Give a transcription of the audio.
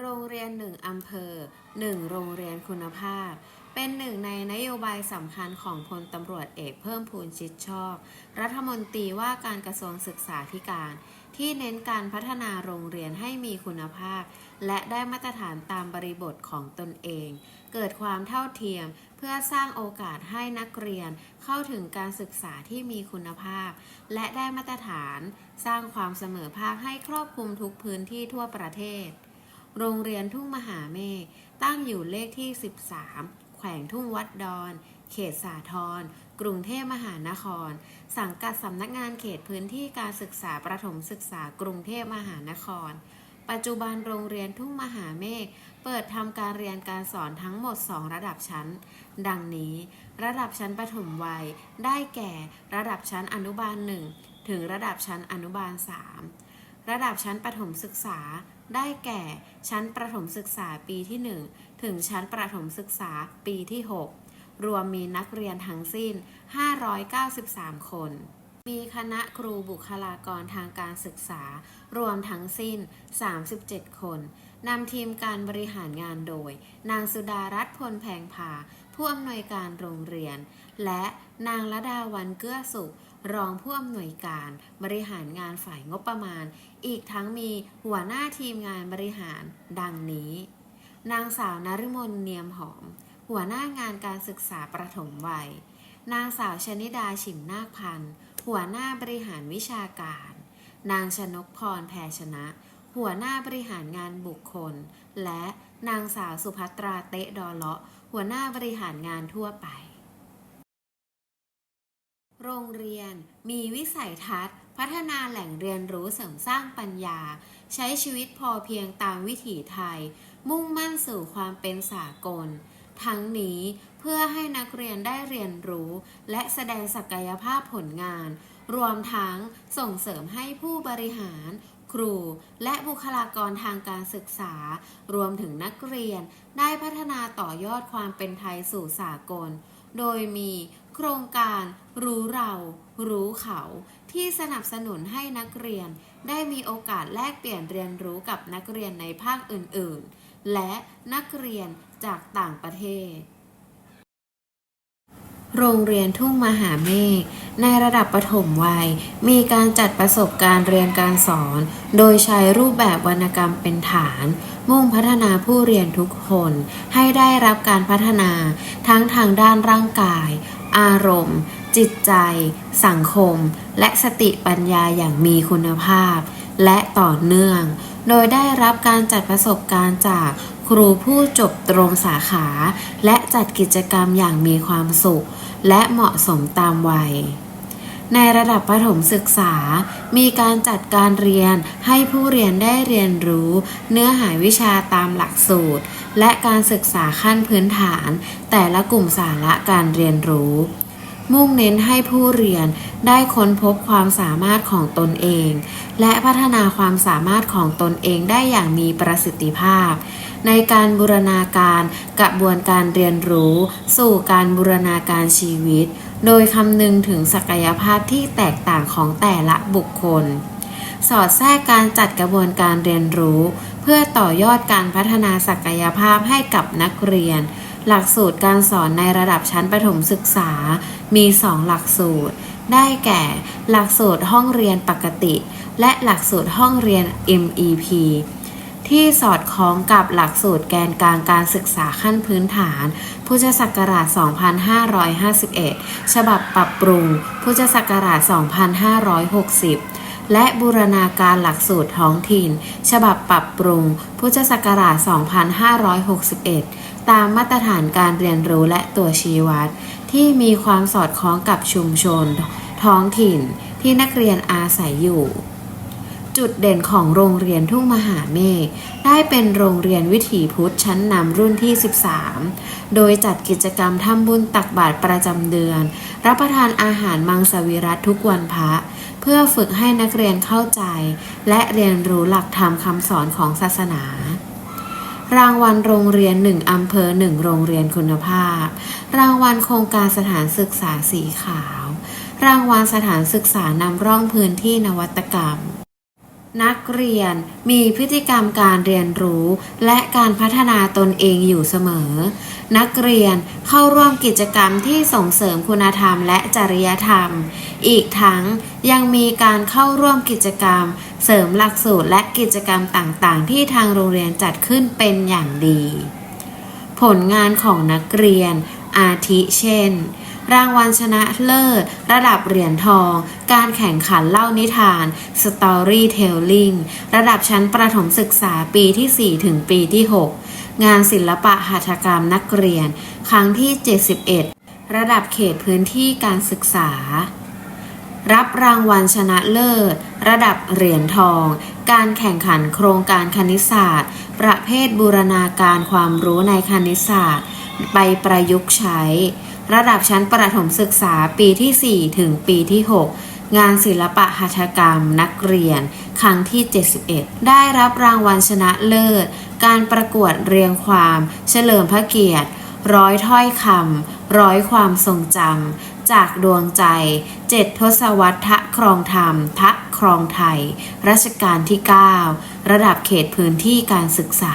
โรงเรียนหนึ่งอำเภอหนึ่งโรงเรียนคุณภาพ เป็นหนึ่งในนโยบายสำคัญของพลตำรวจเอกเพิ่มพูนชิดชอบ รัฐมนตรีว่าการกระทรวงศึกษาธิการ ที่เน้นการพัฒนาโรงเรียนให้มีคุณภาพ และได้มาตรฐานตามบริบทของตนเอง เกิดความเท่าเทียม เพื่อสร้างโอกาสให้นักเรียนเข้าถึงการศึกษาที่มีคุณภาพ และได้มาตรฐาน สร้างความเสมอภาคให้ครอบคลุมทุกพื้นที่ทั่วประเทศ โรงเรียนทุ่งมหาเมฆตั้งอยู่เลขที่ 13 แขวงทุ่งวัดดอน เขตสาทรกรุงเทพมหานคร สังกัดสำนักงานเขตพื้นที่การศึกษาประถมศึกษากรุงเทพมหานคร ปัจจุบันโรงเรียนทุ่งมหาเมฆเปิดทำการเรียนการสอนทั้งหมด 2 ระดับชั้น ดังนี้ ระดับชั้นประถมวัย ได้แก่ ระดับชั้นอนุบาล 1 ถึงระดับชั้นอนุบาล 3 ระดับชั้นประถมศึกษา ได้แก่ชั้นประถมศึกษาปีที่ 1 ถึงชั้นประถมศึกษาปีที่ 6 รวมมีนักเรียนทั้งสิ้น 593 คน มีคณะครูบุคลากรทางการศึกษา รวมทั้งสิ้น 37 คน นำทีมการบริหารงานโดย นางสุดารัตน์พลแพงพาผู้อำนวยการโรงเรียน และนางละดาวันเกื้อสุข รองผู้อำนวยการบริหารงานฝ่ายงบประมาณ อีกทั้งมีหัวหน้าทีมงานบริหารดังนี้ นางสาวนฤมลเนียมหอม หัวหน้างานการศึกษาประถมวัย นางสาวชนิดาฉิมนาคพันธ์หัวหน้าบริหารวิชาการ นางชนกพรแพรชนะ หัวหน้าบริหารงานบุคคล และนางสาวสุภัตราเตะดอเลาะ หัวหน้าบริหารงานทั่วไป โรงเรียน มีวิสัยทัศน์ พัฒนาแหล่งเรียนรู้เสริมสร้างปัญญา ใช้ชีวิตพอเพียงตามวิถีไทย มุ่งมั่นสู่ความเป็นสากล ทั้งนี้เพื่อให้นักเรียนได้เรียนรู้ และแสดงศักยภาพผลงาน รวมทั้งส่งเสริมให้ผู้บริหารครูและบุคลากรทางการศึกษา รวมถึงนักเรียนได้พัฒนาต่อยอดความเป็นไทยสู่สากล โดยมี โครงการรู้เรารู้เขาที่สนับสนุนให้นักเรียน ได้มีโอกาสแลกเปลี่ยนเรียนรู้กับนักเรียนในภาคอื่นๆ และนักเรียนจากต่างประเทศ โรงเรียนทุ่งมหาเมฆในระดับประถมวัย มีการจัดประสบการณ์เรียนการสอน โดยใช้รูปแบบวรรณกรรมเป็นฐาน มุ่งพัฒนาผู้เรียนทุกคน ให้ได้รับการพัฒนาทั้งทางด้านร่างกาย อารมณ์ จิตใจ สังคม และสติปัญญาอย่างมีคุณภาพ และต่อเนื่อง โดยได้รับการจัดประสบการณ์จากครูผู้จบตรงสาขา และจัดกิจกรรมอย่างมีความสุข และเหมาะสมตามวัย ในระดับประถมศึกษา มีการจัดการเรียนให้ผู้เรียนได้เรียนรู้ เนื้อหาวิชาตามหลักสูตร และการศึกษาขั้นพื้นฐาน แต่ละกลุ่มสาระการเรียนรู้ มุ่งเน้นให้ผู้เรียนได้ค้นพบความสามารถของตนเอง และพัฒนาความสามารถของตนเองได้อย่างมีประสิทธิภาพ ในการบูรณาการกระบวนการเรียนรู้ สู่การบูรณาการชีวิต โดยคำนึงถึงศักยภาพที่แตกต่างของแต่ละบุคคล สอดแทรกการจัดกระบวนการเรียนรู้ เพื่อต่อยอดการพัฒนาศักยภาพให้กับนักเรียน หลักสูตรการสอนในระดับชั้นประถมศึกษา มี 2 หลักสูตร ได้แก่ หลักสูตรห้องเรียนปกติ และหลักสูตรห้องเรียน MEP ที่สอดคล้องกับหลักสูตรแกนกลางการศึกษาขั้นพื้นฐาน พุทธศักราช 2551 ฉบับปรับปรุง พุทธศักราช 2560 และบูรณาการหลักสูตรท้องถิ่น ฉบับปรับปรุง พุทธศักราช 2561 ตามมาตรฐานการเรียนรู้และตัวชี้วัด ที่มีความสอดคล้องกับชุมชน ท้องถิ่นที่นักเรียนอาศัยอยู่ จุดเด่นของโรงเรียนทุ่งมหาเมฆได้เป็นโรงเรียนวิถีพุทธชั้นนำรุ่นที่ 13 โดยจัดกิจกรรมทำบุญตักบาตรประจำเดือน รับประทานอาหารมังสวิรัตทุกวันพระ เพื่อฝึกให้นักเรียนเข้าใจ และเรียนรู้หลักธรรมคำสอนของศาสนารางวัลโรงเรียนหนึ่งอำเภอหนึ่งโรงเรียนคุณภาพ รางวัลโครงการสถานศึกษาสีขาว รางวัลสถานศึกษานำร่องพื้นที่นวัตกรรม นักเรียนมีพฤติกรรมการเรียนรู้และการพัฒนาตนเองอยู่เสมอ นักเรียนเข้าร่วมกิจกรรมที่ส่งเสริมคุณธรรมและจริยธรรม อีกทั้งยังมีการเข้าร่วมกิจกรรม เสริมหลักสูตรและกิจกรรมต่างๆ ที่ทางโรงเรียนจัดขึ้นเป็นอย่างดี ผลงานของนักเรียนอาทิเช่น รางวัลชนะเลิศ ระดับเหรียญทอง การแข่งขันเล่านิทาน Storytelling ระดับชั้นประถมศึกษาปีที่ 4 ถึงปีที่ 6 งานศิลปะหัตถกรรมนักเรียน ครั้งที่ 71 ระดับเขตพื้นที่การศึกษา รับรางวัลชนะเลิศ ระดับเหรียญทอง การแข่งขันโครงการคณิตศาสตร์ ประเภทบูรณาการความรู้ในคณิตศาสตร์ ไปประยุกต์ใช้ ระดับชั้นประถมศึกษาปีที่ 4 ถึงปีที่ 6 งานศิลปะหัตถกรรมนักเรียน ครั้งที่ 71 ได้รับรางวัลชนะเลิศ การประกวดเรียงความ เฉลิมพระเกียรติ ร้อยถ้อยคำร้อยความทรงจำจากดวงใจ เจ็ดทศวรรษทะครองธรรม ทะครองไทย รัชกาลที่ 9 ระดับเขตพื้นที่การศึกษา